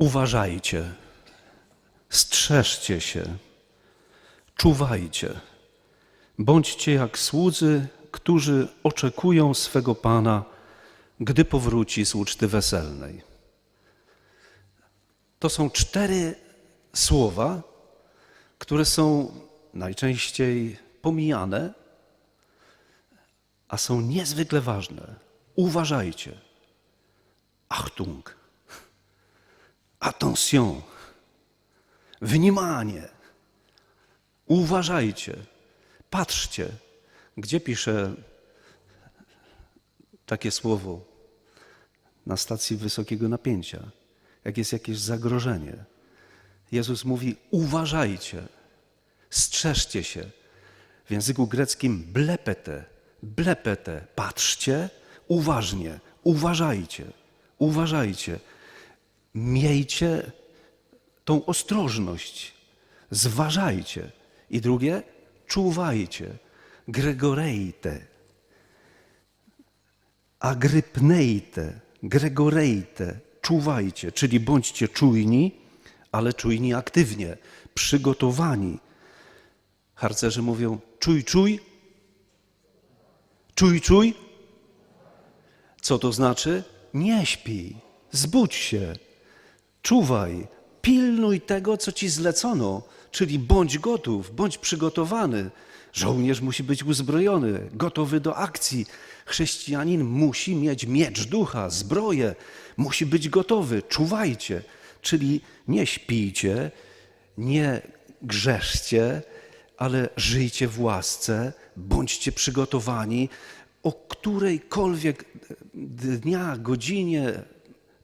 Uważajcie, strzeżcie się, czuwajcie. Bądźcie jak słudzy, którzy oczekują swego Pana, gdy powróci z uczty weselnej. To są cztery słowa, które są najczęściej pomijane, a są niezwykle ważne. Uważajcie. Achtung Attention. Wнимание. Uważajcie. Patrzcie. Gdzie pisze takie słowo na stacji wysokiego napięcia? Jak jest jakieś zagrożenie. Jezus mówi: uważajcie, strzeżcie się. W języku greckim blepete, blepete, patrzcie uważnie, uważajcie, uważajcie. Miejcie tą ostrożność, zważajcie. I drugie, czuwajcie, gregoreite, agrypneite, gregorejte, czuwajcie, czyli bądźcie czujni, ale czujni aktywnie, przygotowani. Harcerzy mówią czuj, czuj, czuj, czuj. Co to znaczy? Nie śpij, zbudź się, czuwaj, pilnuj tego, co ci zlecono, czyli bądź gotów, bądź przygotowany. Żołnierz musi być uzbrojony, gotowy do akcji. Chrześcijanin musi mieć miecz ducha, zbroję, musi być gotowy. Czuwajcie, czyli nie śpijcie, nie grzeszcie, ale żyjcie w łasce, bądźcie przygotowani, o którejkolwiek dnia, godzinie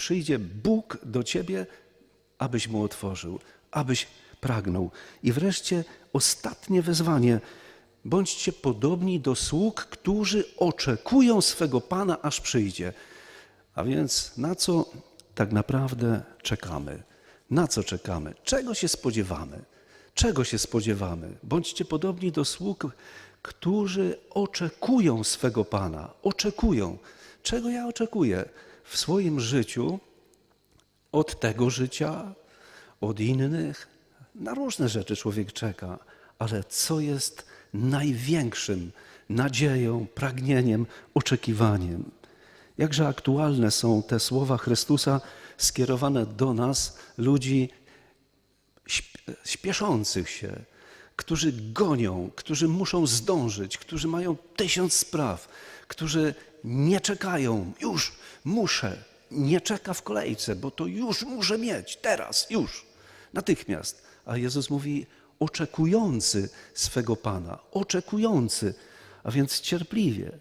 przyjdzie Bóg do ciebie, abyś mu otworzył, abyś pragnął. I wreszcie ostatnie wezwanie. Bądźcie podobni do sług, którzy oczekują swego Pana, aż przyjdzie. A więc na co tak naprawdę czekamy? Na co czekamy? Czego się spodziewamy? Czego się spodziewamy? Bądźcie podobni do sług, którzy oczekują swego Pana. Oczekują. Czego ja oczekuję w swoim życiu od tego życia, od innych? Na różne rzeczy człowiek czeka, ale co jest największym nadzieją, pragnieniem, oczekiwaniem? Jakże aktualne są te słowa Chrystusa skierowane do nas, ludzi śp- śpieszących się, którzy gonią, którzy muszą zdążyć, którzy mają tysiąc spraw, którzy nie czekają, już muszę, nie czeka w kolejce, bo to już muszę mieć, teraz, już, natychmiast. A Jezus mówi, oczekujący swego Pana, oczekujący, a więc cierpliwie.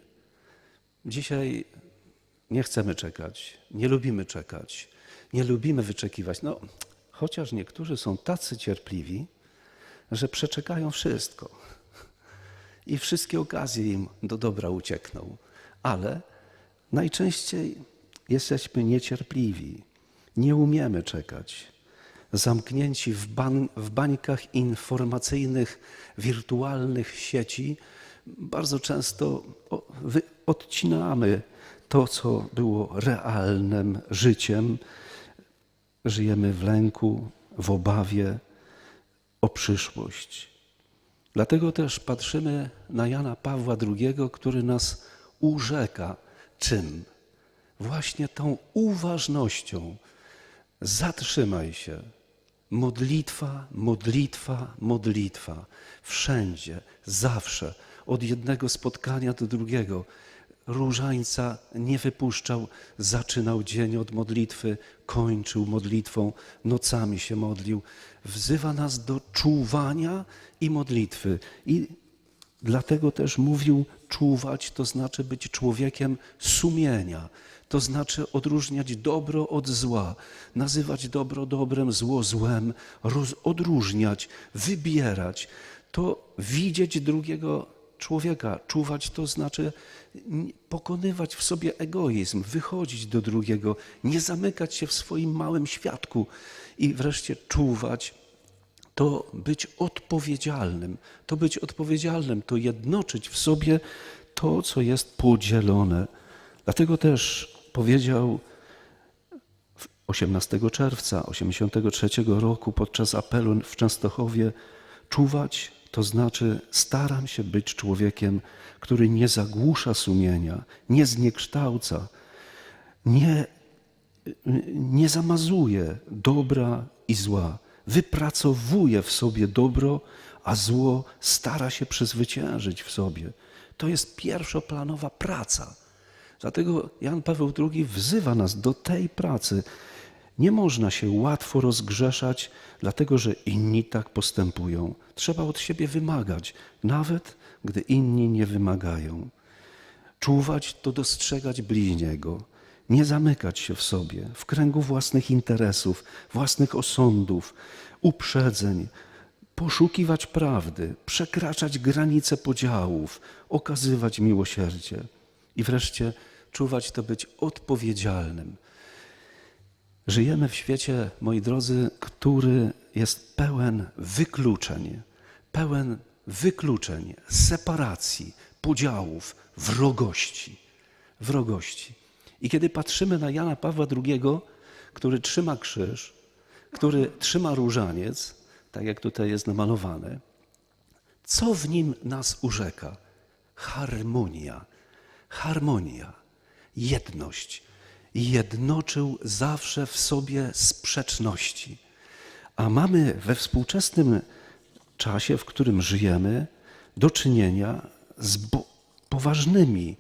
Dzisiaj nie chcemy czekać, nie lubimy czekać, nie lubimy wyczekiwać. No, chociaż niektórzy są tacy cierpliwi, że przeczekają wszystko i wszystkie okazje im do dobra uciekną, ale najczęściej jesteśmy niecierpliwi, nie umiemy czekać, zamknięci w, ban- w bańkach informacyjnych, wirtualnych sieci. Bardzo często odcinamy to, co było realnym życiem. Żyjemy w lęku, w obawie o przyszłość. Dlatego też patrzymy na Jana Pawła II, który nas urzeka czym? Właśnie tą uważnością. Zatrzymaj się. Modlitwa, modlitwa, modlitwa. Wszędzie, zawsze, od jednego spotkania do drugiego. Różańca nie wypuszczał, zaczynał dzień od modlitwy, kończył modlitwą, nocami się modlił. Wzywa nas do czuwania i modlitwy. I dlatego też mówił, czuwać to znaczy być człowiekiem sumienia. To znaczy odróżniać dobro od zła, nazywać dobro dobrem, zło złem, odróżniać, wybierać. To widzieć drugiego człowieka. Czuwać to znaczy pokonywać w sobie egoizm, wychodzić do drugiego, nie zamykać się w swoim małym światku i wreszcie czuwać to być odpowiedzialnym, to być odpowiedzialnym, to jednoczyć w sobie to, co jest podzielone. Dlatego też powiedział w 18 czerwca 83 roku podczas apelu w Częstochowie czuwać to znaczy staram się być człowiekiem, który nie zagłusza sumienia, nie zniekształca, nie, nie zamazuje dobra i zła. Wypracowuje w sobie dobro, a zło stara się przezwyciężyć w sobie. To jest pierwszoplanowa praca. Dlatego Jan Paweł II wzywa nas do tej pracy. Nie można się łatwo rozgrzeszać, dlatego że inni tak postępują. Trzeba od siebie wymagać, nawet gdy inni nie wymagają. Czuwać to dostrzegać bliźniego, nie zamykać się w sobie, w kręgu własnych interesów, własnych osądów, uprzedzeń, poszukiwać prawdy, przekraczać granice podziałów, okazywać miłosierdzie i wreszcie czuwać to być odpowiedzialnym. Żyjemy w świecie, moi drodzy, który jest pełen wykluczeń, pełen wykluczeń, separacji, podziałów, wrogości. Wrogości. I kiedy patrzymy na Jana Pawła II, który trzyma krzyż, który trzyma różaniec, tak jak tutaj jest namalowane, co w nim nas urzeka? Harmonia, harmonia, jedność. Jednoczył zawsze w sobie sprzeczności. A mamy we współczesnym czasie, w którym żyjemy, do czynienia z poważnymi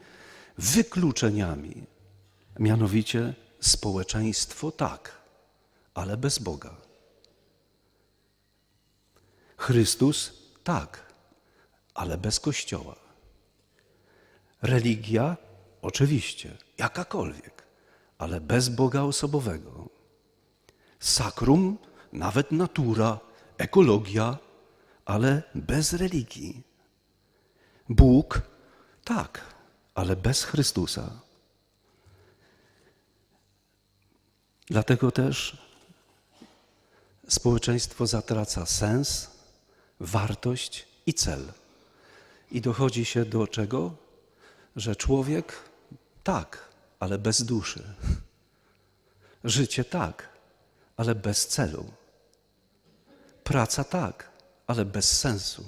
wykluczeniami. Mianowicie społeczeństwo tak, ale bez Boga. Chrystus tak, ale bez Kościoła. Religia oczywiście, jakakolwiek, ale bez Boga osobowego. Sakrum, nawet natura, ekologia, ale bez religii. Bóg tak, ale bez Chrystusa. Dlatego też społeczeństwo zatraca sens, wartość i cel. I dochodzi się do czego? Że człowiek tak, ale bez duszy. Życie tak, ale bez celu. Praca tak, ale bez sensu.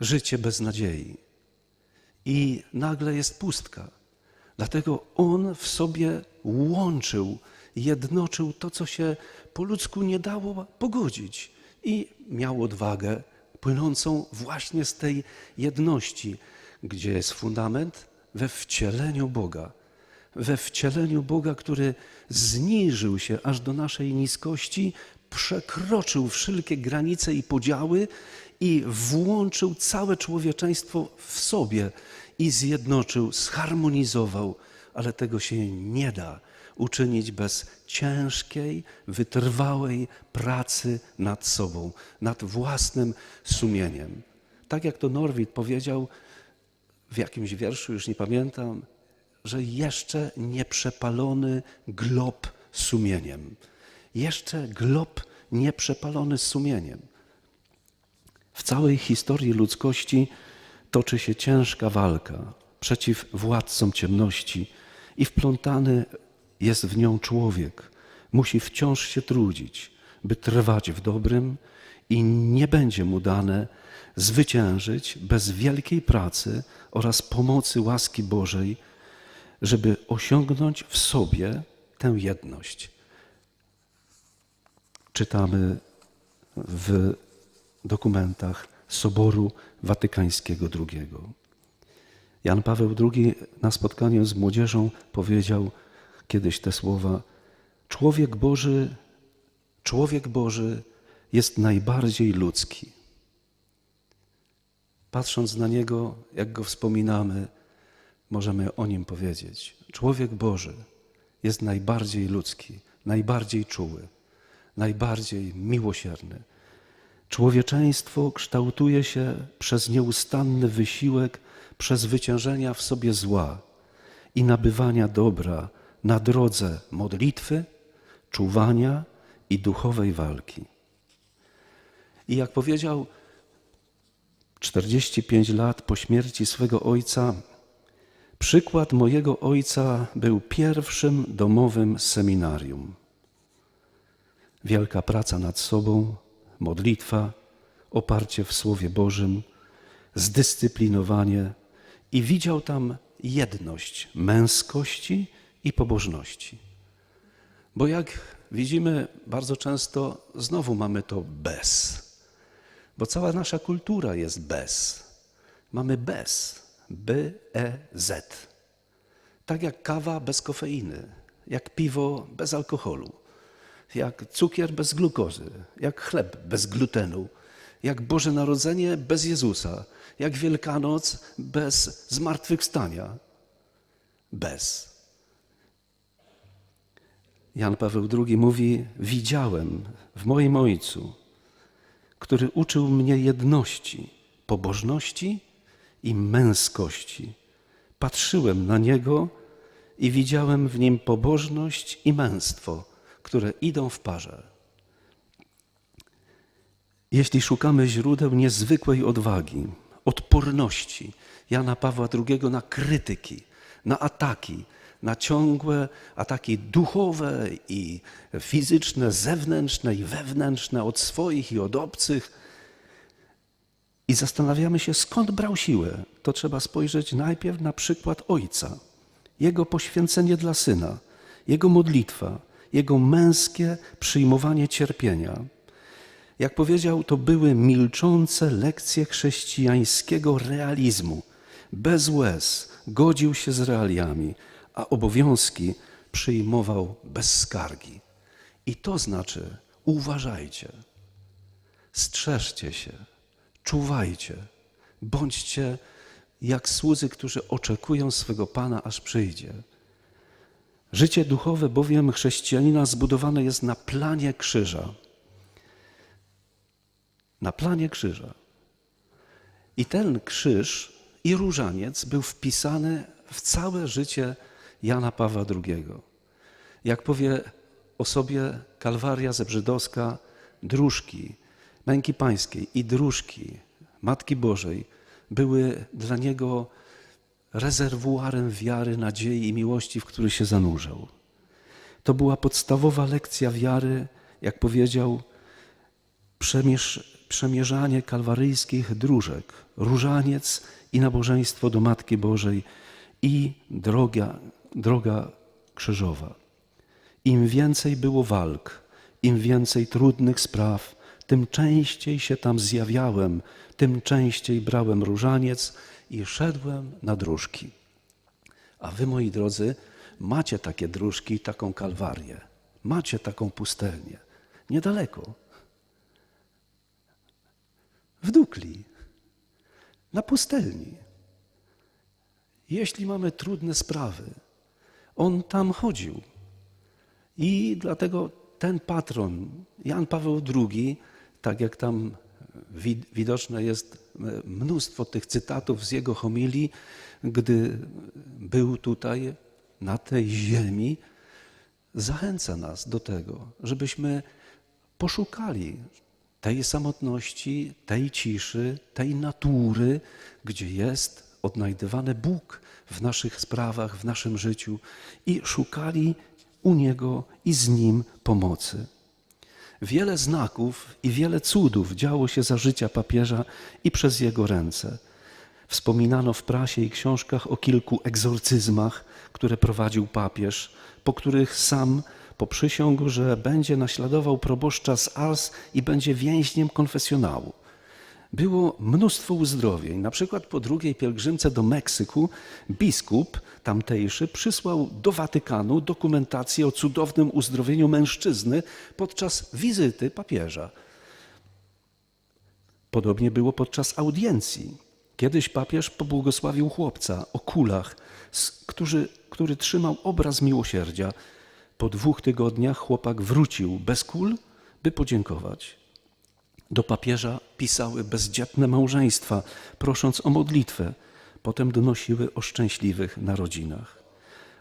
Życie bez nadziei. I nagle jest pustka. Dlatego on w sobie łączył, jednoczył to, co się po ludzku nie dało pogodzić. I miał odwagę płynącą właśnie z tej jedności, gdzie jest fundament we wcieleniu Boga. We wcieleniu Boga, który zniżył się aż do naszej niskości, przekroczył wszelkie granice i podziały i włączył całe człowieczeństwo w sobie i zjednoczył, zharmonizował, ale tego się nie da uczynić bez ciężkiej, wytrwałej pracy nad sobą, nad własnym sumieniem. Tak jak to Norwid powiedział w jakimś wierszu, już nie pamiętam, że jeszcze nieprzepalony glob sumieniem. Jeszcze glob nieprzepalony sumieniem. W całej historii ludzkości toczy się ciężka walka przeciw władcom ciemności i wplątany jest w nią człowiek. Musi wciąż się trudzić, by trwać w dobrym i nie będzie mu dane zwyciężyć bez wielkiej pracy oraz pomocy łaski Bożej, żeby osiągnąć w sobie tę jedność. Czytamy w dokumentach Soboru Watykańskiego II. Jan Paweł II na spotkaniu z młodzieżą powiedział kiedyś te słowa: Człowiek Boży, człowiek Boży jest najbardziej ludzki. Patrząc na niego, jak go wspominamy, możemy o nim powiedzieć: Człowiek Boży jest najbardziej ludzki, najbardziej czuły, najbardziej miłosierny. Człowieczeństwo kształtuje się przez nieustanny wysiłek przezwyciężenia w sobie zła i nabywania dobra na drodze modlitwy, czuwania i duchowej walki. I jak powiedział 45 lat po śmierci swego ojca, Przykład mojego ojca był pierwszym domowym seminarium. Wielka praca nad sobą, modlitwa, oparcie w Słowie Bożym, zdyscyplinowanie i widział tam jedność męskości i pobożności. Bo jak widzimy, bardzo często znowu mamy to bez. Bo cała nasza kultura jest bez. Mamy bez. B-E-Z. Tak jak kawa bez kofeiny, jak piwo bez alkoholu, jak cukier bez glukozy, jak chleb bez glutenu, jak Boże Narodzenie bez Jezusa, jak Wielkanoc bez zmartwychwstania. Bez. Jan Paweł II mówi: Widziałem w moim ojcu, który uczył mnie jedności, pobożności i męskości. Patrzyłem na niego i widziałem w nim pobożność i męstwo, które idą w parze. Jeśli szukamy źródeł niezwykłej odwagi, odporności Jana Pawła II na krytyki, na ataki, na ciągłe ataki duchowe i fizyczne, zewnętrzne i wewnętrzne od swoich i od obcych, i zastanawiamy się, skąd brał siłę, to trzeba spojrzeć najpierw na przykład ojca, jego poświęcenie dla syna, jego modlitwa, jego męskie przyjmowanie cierpienia. Jak powiedział, to były milczące lekcje chrześcijańskiego realizmu. Bez łez godził się z realiami, a obowiązki przyjmował bez skargi. I to znaczy, uważajcie, strzeżcie się, czuwajcie, bądźcie jak słudzy, którzy oczekują swego Pana, aż przyjdzie. Życie duchowe bowiem chrześcijanina zbudowane jest na planie krzyża. Na planie krzyża. I ten krzyż i różaniec był wpisany w całe życie Jana Pawła II. Jak powie o sobie Kalwaria Zebrzydowska, dróżki, męki pańskiej i dróżki Matki Bożej były dla niego rezerwuarem wiary, nadziei i miłości, w który się zanurzał. To była podstawowa lekcja wiary, jak powiedział, przemierz, przemierzanie kalwaryjskich dróżek, różaniec i nabożeństwo do Matki Bożej i droga, droga krzyżowa. Im więcej było walk, im więcej trudnych spraw, tym częściej się tam zjawiałem, tym częściej brałem różaniec i szedłem na dróżki. A wy, moi drodzy, macie takie dróżki, taką kalwarię, macie taką pustelnię, niedaleko, w Dukli, na pustelni. Jeśli mamy trudne sprawy, on tam chodził. I dlatego ten patron, Jan Paweł II, tak jak tam wid- widoczne jest e, mnóstwo tych cytatów z jego homilii, gdy był tutaj na tej ziemi, zachęca nas do tego, żebyśmy poszukali tej samotności, tej ciszy, tej natury, gdzie jest odnajdywany Bóg w naszych sprawach, w naszym życiu i szukali u Niego i z Nim pomocy. Wiele znaków i wiele cudów działo się za życia papieża i przez jego ręce. Wspominano w prasie i książkach o kilku egzorcyzmach, które prowadził papież, po których sam poprzysiągł, że będzie naśladował proboszcza z Ars i będzie więźniem konfesjonału. Było mnóstwo uzdrowień. Na przykład po drugiej pielgrzymce do Meksyku biskup tamtejszy przysłał do Watykanu dokumentację o cudownym uzdrowieniu mężczyzny podczas wizyty papieża. Podobnie było podczas audiencji. Kiedyś papież pobłogosławił chłopca o kulach, który, który trzymał obraz miłosierdzia. Po dwóch tygodniach chłopak wrócił bez kul, by podziękować. Do papieża pisały bezdzietne małżeństwa, prosząc o modlitwę. Potem donosiły o szczęśliwych narodzinach.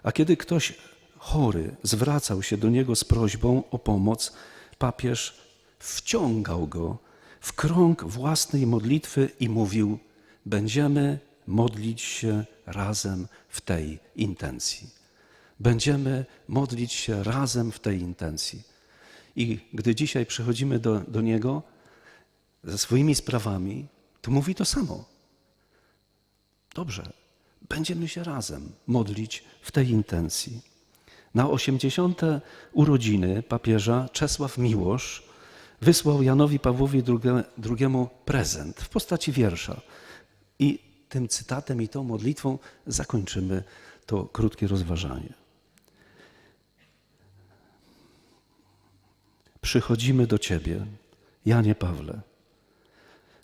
A kiedy ktoś chory zwracał się do niego z prośbą o pomoc, papież wciągał go w krąg własnej modlitwy i mówił: Będziemy modlić się razem w tej intencji. Będziemy modlić się razem w tej intencji. I gdy dzisiaj przychodzimy do, do Niego ze swoimi sprawami, to mówi to samo. Dobrze, będziemy się razem modlić w tej intencji. Na 80. urodziny papieża Czesław Miłosz wysłał Janowi Pawłowi II prezent w postaci wiersza. I tym cytatem i tą modlitwą zakończymy to krótkie rozważanie. Przychodzimy do Ciebie, Janie Pawle,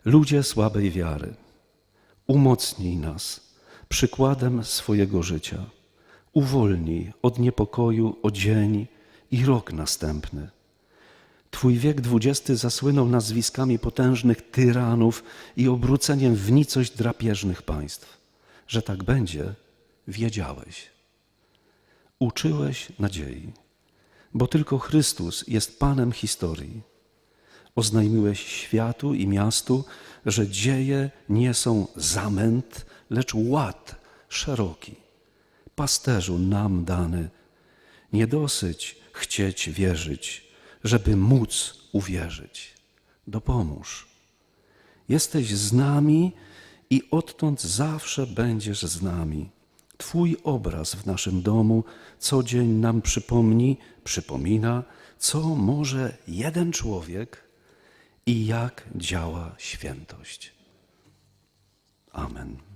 ludzie słabej wiary. Umocnij nas przykładem swojego życia. Uwolnij od niepokoju o dzień i rok następny. Twój wiek dwudziesty zasłynął nazwiskami potężnych tyranów i obróceniem w nicość drapieżnych państw. Że tak będzie, wiedziałeś. Uczyłeś nadziei, bo tylko Chrystus jest Panem historii. Oznajmiłeś światu i miastu, że dzieje nie są zamęt, lecz ład szeroki. Pasterzu nam dany, nie dosyć chcieć wierzyć, żeby móc uwierzyć. Dopomóż. Jesteś z nami i odtąd zawsze będziesz z nami. Twój obraz w naszym domu co dzień nam przypomni, przypomina, co może jeden człowiek i jak działa świętość. Amen.